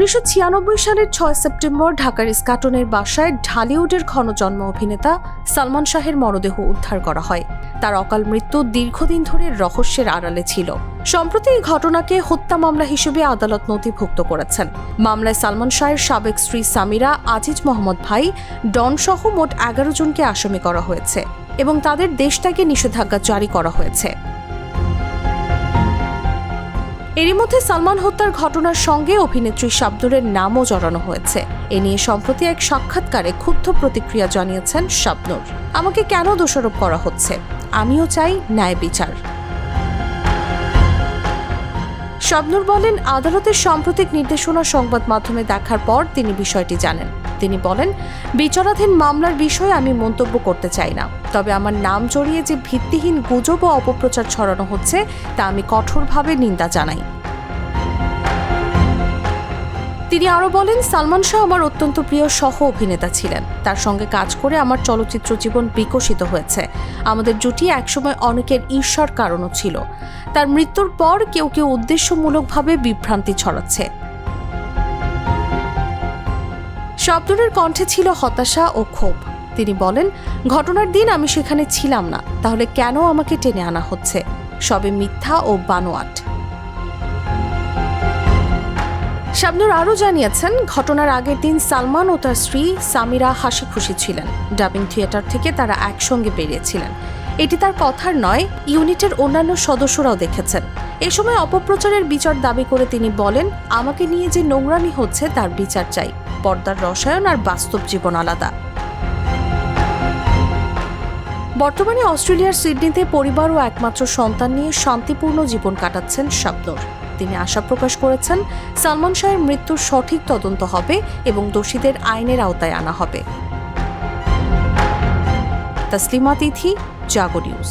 উনিশশো ছিয়ানব্বই সালের ছয় সেপ্টেম্বর ঢাকার ইস্কাটনের বাসায় ঢালিউডের ক্ষণজন্ম অভিনেতা সালমান শাহের মরদেহ উদ্ধার করা হয়। তার অকাল মৃত্যু দীর্ঘদিন ধরে রহস্যের আড়ালে ছিল। সম্প্রতি এই ঘটনাকে হত্যা মামলা হিসেবে আদালত নথিভুক্ত করেছেন। মামলায় সালমান শাহের সাবেক স্ত্রী সামিরা, আজিজ মোহাম্মদ ভাই, ডন সহ মোট এগারো জনকে আসামি করা হয়েছে এবং তাদের দেশ থেকে নিষেধাজ্ঞা জারি করা হয়েছে। এরই মধ্যে সালমান হত্যার ঘটনার সঙ্গে অভিনেত্রী শাবনুরের নামও জড়ানো হয়েছে। এ নিয়ে সম্প্রতি এক সাক্ষাৎকারে ক্ষুব্ধ প্রতিক্রিয়া জানিয়েছেন শাবনুর। আমাকে কেন দোষারোপ করা হচ্ছে? আমিও চাই ন্যায় বিচার। শাবনুর বলেন, আদালতের সাম্প্রতিক নির্দেশনা সংবাদ মাধ্যমে দেখার পর তিনি বিষয়টি জানেন। তিনি বলেন, বিচারাধীন মামলার বিষয়ে আমি মন্তব্য করতে চাই না। তবে আমার নাম জড়িয়ে যে ভিত্তিহীন গুজব ও অপপ্রচার ছড়ানো হচ্ছে, তা আমি কঠোরভাবে নিন্দা জানাই। তিনি আরও বলেন, সালমান শাহ আমার অত্যন্ত প্রিয় সহ অভিনেতা ছিলেন। তার সঙ্গে কাজ করে আমার চলচ্চিত্র জীবন বিকশিত হয়েছে। আমাদের জুটি একসময় অনেকের ঈর্ষার কারণও ছিল। তার মৃত্যুর পর কেউ কেউ উদ্দেশ্যমূলকভাবে বিভ্রান্তি ছড়াচ্ছে। শব্দনের কণ্ঠে ছিল হতাশা ও ক্ষোভ। তিনি বলেন, ঘটনার দিন আমি সেখানে ছিলাম না, তাহলে কেন আমাকে টেনে আনা হচ্ছে? সবে মিথ্যা ও বানোয়াট। শাবনুর আরও জানিয়েছেন, ঘটনার আগের দিন সালমান ও তার স্ত্রী সামিরা হাসি খুশি ছিলেন। ডাবিং থিয়েটার থেকে তারা একসঙ্গে বেরিয়েছিলেন। এটি তার কথার নয়, ইউনিটের অন্যান্য সদস্যরাও দেখেছেন। এ সময় অপপ্রচারের বিচার দাবি করে তিনি বলেন, আমাকে নিয়ে যে নোংরামি হচ্ছে তার বিচার চাই। পর্দার রসায়ন আর বাস্তব জীবন আলাদা। বর্তমানে অস্ট্রেলিয়ার সিডনিতে পরিবার ও একমাত্র সন্তান নিয়ে শান্তিপূর্ণ জীবন কাটাচ্ছেন শাবনুর। তিনি আশা প্রকাশ করেছেন, সালমান শাহের মৃত্যুর সঠিক তদন্ত হবে এবং দোষীদের আইনের আওতায় আনা হবে। Taslima Tithi, Jago news.